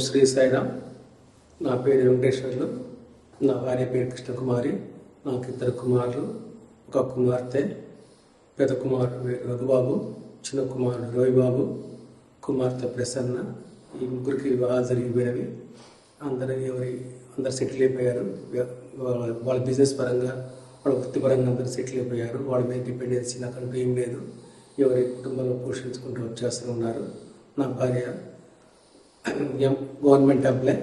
శ్రీ సాయిరామ్ నా పేరు వెంకటేశ్వర్లు. నా భార్య పేరు కృష్ణకుమారి. నాకు ఇద్దరు కుమారులు ఒక కుమార్తె పెద్ద కుమారుడు రఘుబాబు చిన్న కుమారుడు రవిబాబు కుమార్తె ప్రసన్న ఈ ముగ్గురికి వివాహాలు జరిగిపోయినవి. అందరూ ఎవరి అందరు సెటిల్ అయిపోయారు. వాళ్ళ- బిజినెస్ పరంగా వాళ్ళ వృత్తిపరంగా అందరూ సెటిల్ అయిపోయారు. వాళ్ళ మీద డిపెండెన్సీ నాకంటూ ఏం లేదు. ఎవరి కుటుంబంలో పోషించుకుంటూ వచ్చేస్తూ ఉన్నారు. నా భార్య M government employee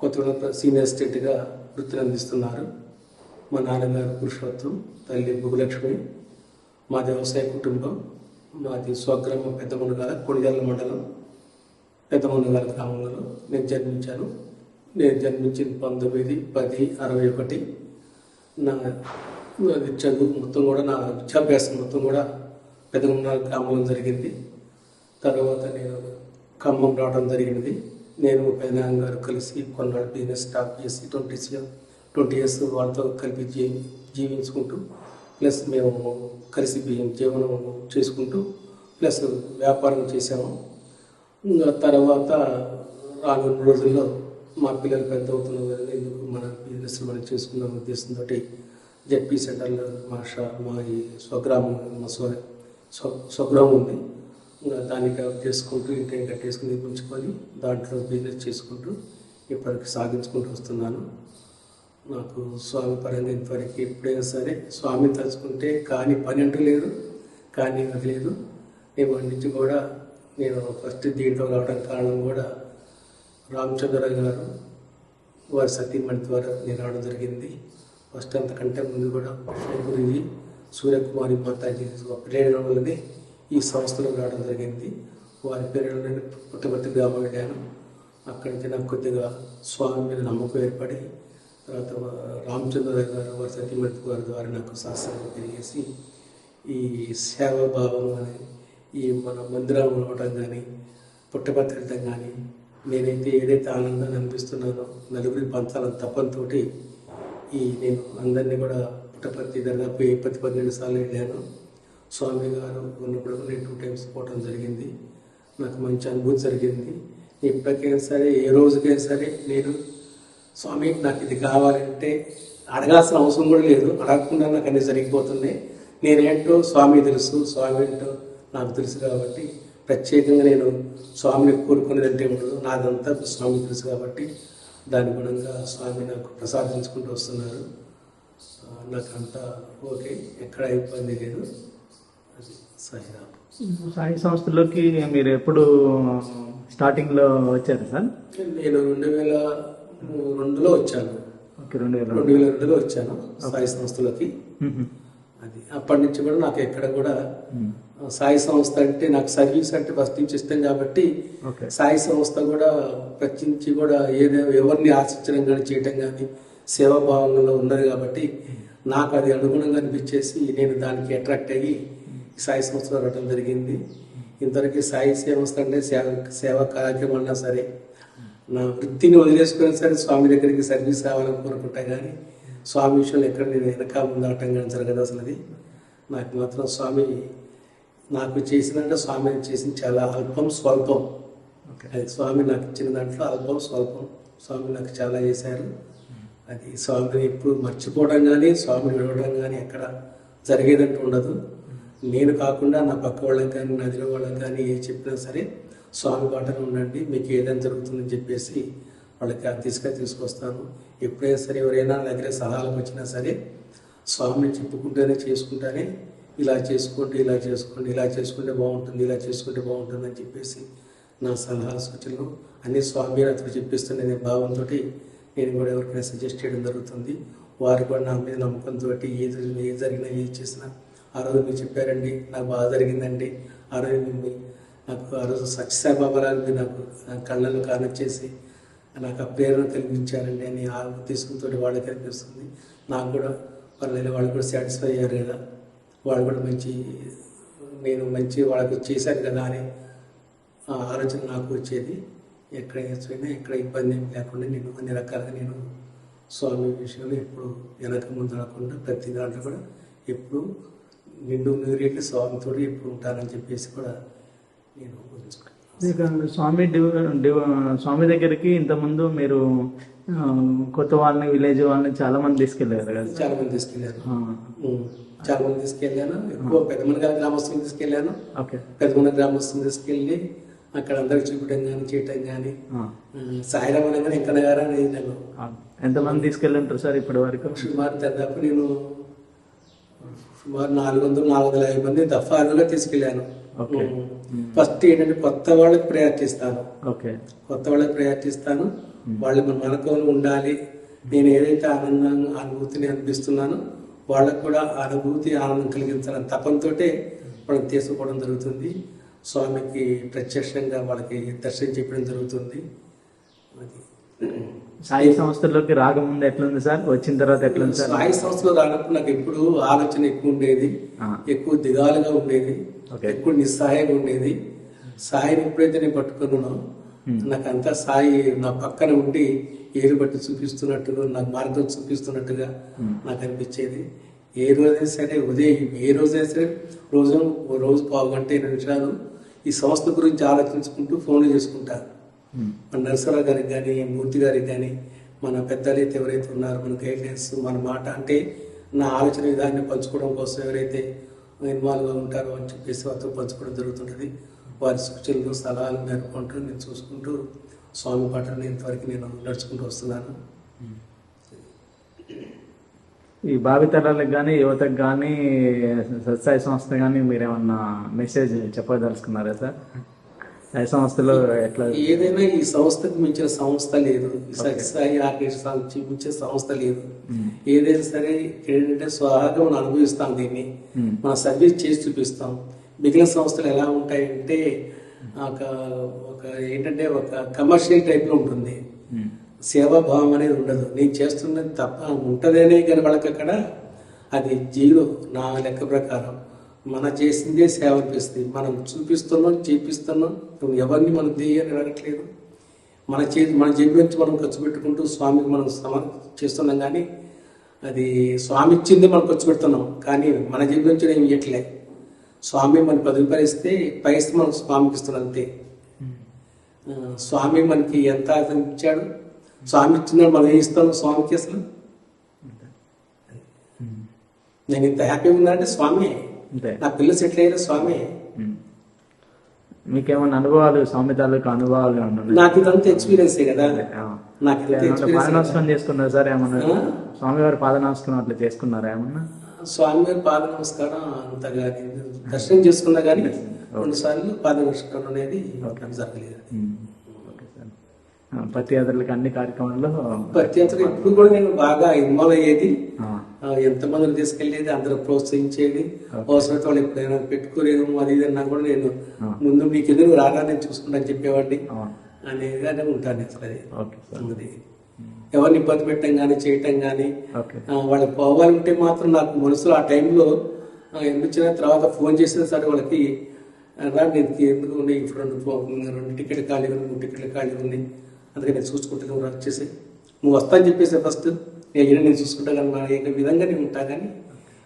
Kothagudem senior స్టేట్గా వృత్తిని అందిస్తున్నారు. మా నాన్నగారు పురుషోత్తం తల్లి భుగలక్ష్మి మా వ్యవసాయ కుటుంబం మాది స్వగ్రామం పెద్ద మునగాల మండలం పెద్దమునగల గ్రామంలో నేను జన్మించాను. నేను జన్మించిన పంతొమ్మిది పది అరవై ఒకటి. నా నాది చదువు మొత్తం కూడా నా విద్యాభ్యాసం మొత్తం కూడా పెద్ద గ్రామంలో జరిగింది. తర్వాత నేను ఖమ్మం రావడం జరిగినది నేను పెదనాన్న గారు కలిసి కొన్నాళ్ళు బిజినెస్ స్టార్ట్ చేసి ట్వంటీ ట్వంటీ ఇయర్స్ వాళ్ళతో కలిపి జీ జీవించుకుంటూ ప్లస్ మేము కలిసి జీవనం చేసుకుంటూ ప్లస్ వ్యాపారం చేసాము తర్వాత రానున్న రోజుల్లో మా పిల్లలు పెద్ద అవుతున్నారు కదా ఎందుకు మన బిజినెస్ మనం చేసుకున్న ఉద్దేశంతో జెడ్పీ సెంటర్లో మా షా మా ఈ స్వగ్రామం మా స్వ స్వ- స్వగ్రామం ఉంది. దాన్ని డెవలప్ చేసుకుంటూ ఇంకా ఇంకా కట్టేసుకుని ఉంచుకొని దాంట్లో బిజినెస్ చేసుకుంటూ ఇప్పటికి సాగించుకుంటూ వస్తున్నాను. నాకు స్వామి పరంగా ఇంతవరకు ఎప్పుడైనా సరే స్వామిని తలుచుకుంటే కానీ పని అంటూ లేదు కానీ అది లేదు. నేను నుంచి కూడా నేను ఫస్ట్ దీంట్లో రావడం కారణం కూడా రామచంద్ర గారు వారి సతీమణి ద్వారా నేను రావడం జరిగింది. ఫస్ట్ అంతకంటే ముందు కూడా కృష్ణ గురించి సూర్యకుమారి మాతాజీ ప్రేరణ వల్లనే ఈ సంస్థలో రావడం జరిగింది. వారి పేరు పుట్టపర్తి గ్రామం వెళ్ళాను. అక్కడి నుంచి నాకు కొద్దిగా స్వామి మీద నమ్మకం ఏర్పడి తర్వాత రామచంద్ర గారు వారి సతీమణి గారి ద్వారా నాకు శాస్త్రం తెలియజేసి ఈ సేవాభావం కానీ ఈ మన మందిరాలు ఉండటం కానీ పుట్టపర్తి కానీ నేనైతే ఏదైతే ఆనందాన్ని అనిపిస్తున్నానో నలుగురి పంచాలని తప్పంతో ఈ నేను అందరినీ కూడా పుట్టపర్తి దాదాపు పోయి పది పన్నెండు సార్లు వెళ్ళాను. స్వామి గారు ఉన్నప్పుడు నేను టూ టైమ్స్ పోవటం జరిగింది. నాకు మంచి అనుభూతి జరిగింది. ఇప్పటికైనా సరే ఏ రోజుకైనా సరే నేను స్వామి నాకు ఇది కావాలంటే అడగాల్సిన అవసరం కూడా లేదు. అడగకుండా నాకు అన్ని జరిగిపోతున్నాయి. నేనేంటో స్వామి తెలుసు. స్వామి ఏంటో నాకు తెలుసు కాబట్టి ప్రత్యేకంగా నేను స్వామిని కోరుకునేది అంటే ఉండదు. నాదంతా స్వామి తెలుసు కాబట్టి దాని గుణంగా స్వామి నాకు ప్రసాదించుకుంటూ వస్తున్నారు. నాకంతా నాకు అంతా ఓకే. ఎక్కడ ఇబ్బంది లేదు. సాయి సంస్థలోకి మీరు ఎప్పుడు స్టార్టింగ్లో వచ్చారు సార్? నేను రెండు వేల రెండులో వచ్చాను. ఓకే రెండు వేల రెండు వేల రెండులో వచ్చాను సాయి సంస్థలోకి. అది అప్పటి నుంచి కూడా నాకు ఎక్కడ కూడా సాయి సంస్థ అంటే నాకు సర్వీస్ అంటే ఫస్ట్ నుంచి ఇష్టం కాబట్టి ఓకే. సాయి సంస్థ కూడా ప్రత్యేకించి కూడా ఏదో ఎవరిని ఆశించడం కానీ చేయటం కానీ సేవాభావంలో ఉన్నది కాబట్టి నాకు అది అనుగుణంగా అనిపించేసి నేను దానికి అట్రాక్ట్ అయ్యి సాయి సంస్థలో రావడం జరిగింది. ఇంతవరకు సాయి సంస్థ అంటే సేవ సేవా కార్యక్రమం అన్నా సరే నా వృత్తిని వదిలేసుకుని సరే స్వామి దగ్గరికి సర్వీస్ కావాలని కోరుకుంటా కానీ స్వామి విషయంలో ఎక్కడ నేను వెనక ముందాటం కానీ జరగదు అసలు అది నాకు మాత్రం స్వామి నాకు చేసినంటే స్వామి చేసిన చాలా అల్పం స్వల్పం. అది స్వామి నాకు ఇచ్చిన దాంట్లో అల్పం స్వల్పం. స్వామి నాకు చాలా చేశారు. అది స్వామిని ఎప్పుడు మర్చిపోవడం కానీ స్వామిని విడవడం కానీ ఎక్కడ జరిగేదంటూ ఉండదు. నేను కాకుండా నా పక్క వాళ్ళకి కానీ నదిలో వాళ్ళకి కానీ ఏ చెప్పినా సరే స్వామి బాటలో ఉండండి మీకు ఏదైనా జరుగుతుందని చెప్పేసి వాళ్ళకి అది తీసుకొస్తాను. ఎప్పుడైనా సరే ఎవరైనా నా దగ్గర సలహాలకు వచ్చినా సరే స్వామిని చెప్పుకుంటేనే చేసుకుంటానే ఇలా చేసుకోండి ఇలా చేసుకోండి ఇలా చేసుకుంటే బాగుంటుంది ఇలా చేసుకుంటే బాగుంటుంది అని చెప్పేసి నా సలహా సూచనలు అన్ని స్వామి అతను చెప్పిస్తుండే భావంతో నేను కూడా ఎవరికైనా సజెస్ట్ చేయడం జరుగుతుంది. వారు కూడా నా మీద నమ్మకంతో ఏది ఏది జరిగినా ఏది చేసినా ఆ రోజు మీరు చెప్పారండి నాకు బాగా జరిగిందండి. ఆ రోజు మిమ్మల్ని నాకు ఆ రోజు సత్యసాయిబాబారాలు మీరు నాకు కళ్ళను కానొచ్చేసి నాకు ఆ ప్రేరణ కలిగించారండి. అని ఆ ఉద్దేశంతో వాళ్ళకి కనిపిస్తుంది నాకు కూడా పర్లేదు వాళ్ళు కూడా సాటిస్ఫై అయ్యారు కదా. వాళ్ళు కూడా మంచి నేను మంచి వాళ్ళకి చేశాను కదా అని ఆ ఆలోచన నాకు వచ్చేది. ఎక్కడ పోయినా ఎక్కడ ఇబ్బంది ఏం లేకుండా నేను అన్ని రకాలుగా నేను స్వామి విషయంలో ఎప్పుడు వెనక ముందు రాకుండా ప్రతి దాంట్లో కూడా ఎప్పుడు నిండు నూరేళ్ళు స్వామితో ఎప్పుడు ఉంటానని చెప్పేసి కూడా నేను ఇక స్వామి స్వామి దగ్గరికి ఇంతకుముందు మీరు కొత్త వాళ్ళని విలేజ్ వాళ్ళని చాలా మంది తీసుకెళ్ళారు కదా? చాలా మంది తీసుకెళ్ళాను చాలా మంది తీసుకెళ్ళాను ఎక్కువ పెద్దమని గారి గ్రామస్తులు తీసుకెళ్ళాను ఓకే. పెద్దమని గ్రామస్తులు తీసుకెళ్ళి అక్కడ అందరికి చూపడం కానీ చేయటం కానీ సాయిరామ్ అనగానే ఇంకా గారు అనేది నేను ఆ. ఎంతమంది తీసుకెళ్ళి ఉంటారు సార్ ఇప్పటి వరకు? సుమారు దాదాపు నేను సుమారు నాలుగు వందలు నాలుగు వందల యాభై మంది దఫాలుగా తీసుకెళ్ళాను. ఓకే. ఫస్ట్ ఏంటంటే కొత్త వాళ్ళకి ఓకే. కొత్త వాళ్ళకి ప్రయారిటీ ఇస్తాను వాళ్ళు మన మనతో ఉండాలి. నేను ఏదైతే ఆనందం అనుభూతిని అనిపిస్తున్నానో వాళ్ళకు కూడా ఆ అనుభూతి ఆనందం కలిగించాలని తపంతోటే వాళ్ళని తీసుకోవడం జరుగుతుంది. స్వామికి ప్రత్యక్షంగా వాళ్ళకి దర్శనం చెప్పడం జరుగుతుంది. అది సాయి సంస్థల్లోకి రాకముందు ఎట్లుంది సార్? వచ్చిన తర్వాత ఎట్లుంది సార్? సాయి సంస్థలో రానప్పుడు నాకు ఎప్పుడు ఆలోచన ఎక్కువ ఉండేది. ఎక్కువ దిగాలుగా ఉండేది. ఎక్కువ నిస్సహాయంగా ఉండేది. సాయిని ఎప్పుడైతే నేను పట్టుకున్నానో నాకు అంతా సాయి నా పక్కన ఉండి ఏరు బట్టి చూపిస్తున్నట్టుగా నాకు మార్గం చూపిస్తున్నట్టుగా నాకు అనిపించేది. ఏ రోజైనా సరే ఉదయం ఏ రోజైనా సరే రోజు రోజు పావు గంట ఇరవై నిమిషాలు ఈ సంస్థ గురించి ఆలోచించుకుంటూ ఫోన్లు చేసుకుంటాను ఉమ్, మన నరసరావు గారికి కానీ మూర్తి గారికి కానీ మన పెద్దలైతే ఎవరైతే ఉన్నారో మన గైడ్లైన్స్ మన మాట అంటే నా ఆలోచన విధాన్ని పంచుకోవడం కోసం ఎవరైతే ఇన్వాల్వ్గా ఉంటారో అని చెప్పేసి వారితో పంచుకోవడం జరుగుతుంటుంది. వారి సూచనలు సలహాలు మేరకుంటూ నేను చూసుకుంటూ స్వామి పాటను ఇంతవరకు నేను నడుచుకుంటూ వస్తున్నాను. ఈ భావితరాలకు కానీ యువతకు కానీ సత్సాయి సంస్థ కానీ మీరేమన్నా మెసేజ్ చెప్పదలుచుకున్నారా సార్? సంస్థలో ఎట్లా? ఏదైనా ఈ సంస్థకు మించిన సంస్థ లేదు. సత్యసాయి ఆర్కెస్ట్రా చూపించే సంస్థ లేదు. ఏదైనా సరే ఏంటంటే స్వహాగా మనం అనుభవిస్తాం దీన్ని. మన సర్వీస్ చేసి చూపిస్తాం. మిగిలిన సంస్థలు ఎలా ఉంటాయంటే ఒక ఒక ఏంటంటే ఒక కమర్షియల్ టైప్లో ఉంటుంది సేవాభావం అనేది ఉండదు. నేను చేస్తున్నది తప్ప ఉంటదనే కానీ వాళ్ళకి అక్కడ అది జీరో నా లెక్క ప్రకారం. మన చేసిందే సేవ అనిపిస్తుంది మనం చూపిస్తున్నాం చేపిస్తున్నాం. ఎవరిని మనం దేయని అడగట్లేదు. మన చే మన జేబు నుంచి మనం ఖర్చు పెట్టుకుంటూ స్వామికి మనం సమ చేస్తున్నాం కానీ అది స్వామి ఇచ్చిందే మనం ఖర్చు పెడుతున్నాం. కానీ మన జేబు నుంచి ఏమి ఇవ్వట్లే స్వామి మన పది రూపాయలు ఇస్తే పైస్తే మనం స్వామికి ఇస్తున్నాం అంతే. ఆ, స్వామి మనకి ఎంత ఇచ్చాడు? స్వామి ఇచ్చినాడు మనం ఏం ఇస్తాం స్వామికి అసలు? ఉమ్, నేను ఇంత హ్యాపీగా ఉన్నానంటే స్వామి నా పిల్లలు సెటిల్ అయ్యారు స్వామి. ఉమ్. మీకేమైనా అనుభవాలు స్వామి తాలూకు అనుభవాలు? నాకు ఇదంతా ఎక్స్పీరియన్సే కదా. నాకు పాదనమస్కారం చేసుకున్నారు సార్? ఏమన్నా? స్వామివారి పాదనమస్కారం అట్లా చేసుకున్నారా? ఏమన్నా? స్వామి గారి పాద నమస్కారం అంతగా దర్శనం చేసుకున్నా కానీ రెండు సార్లు పాద నమస్కారం అనేది జరగలేదు. పతియాత్రలకి అన్ని కార్యక్రమాల్లో ప్రత్యేకత ఇప్పుడు కూడా నేను బాగా ఇన్వాల్వ్ అయ్యేది. ఎంతమందిని తీసుకెళ్ళేది అందరూ ప్రోత్సహించేది అవసరమైతే వాళ్ళు ఎప్పుడైనా పెట్టుకోలేదు అది ఇది అన్నా కూడా నేను. ముందు మీకు ఎదురు రాగా నేను చూసుకుంటాను చెప్పేవాడిని. ఆ, అనేదిగానే ఉంటాను అసలు అది. ఎవరిని ఇబ్బంది పెట్టడం కానీ చేయటం కానీ ఓకే. వాళ్ళకి పోవాలంటే మాత్రం నాకు మనసులో ఆ టైంలో ఎందుకు తర్వాత ఫోన్ చేసిన సరే వాళ్ళకి రా నేను ఎందుకు ఉన్నాయి ఇప్పుడు రెండు రెండు టికెట్ ఖాళీ ఉన్నాయి మూడు టికెట్లు ఖాళీ ఉన్నాయి. అందుకని నేను చూసుకుంటాను నువ్వు వచ్చేసి నువ్వు వస్తా అని చెప్పేసి ఫస్ట్ నేను నేను చూసుకుంటా కానీ నా యొక్క విధంగా నేను ఉంటా కానీ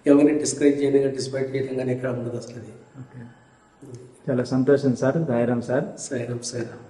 ఎవరిని డిస్కరేజ్ చేయడం కానీ డిస్పైట్ చేయడం కానీ ఎక్కడ ఉండదు అసలు చాలా సంతోషం సార్ సాయిరామ్ సార్. సైరం సైరం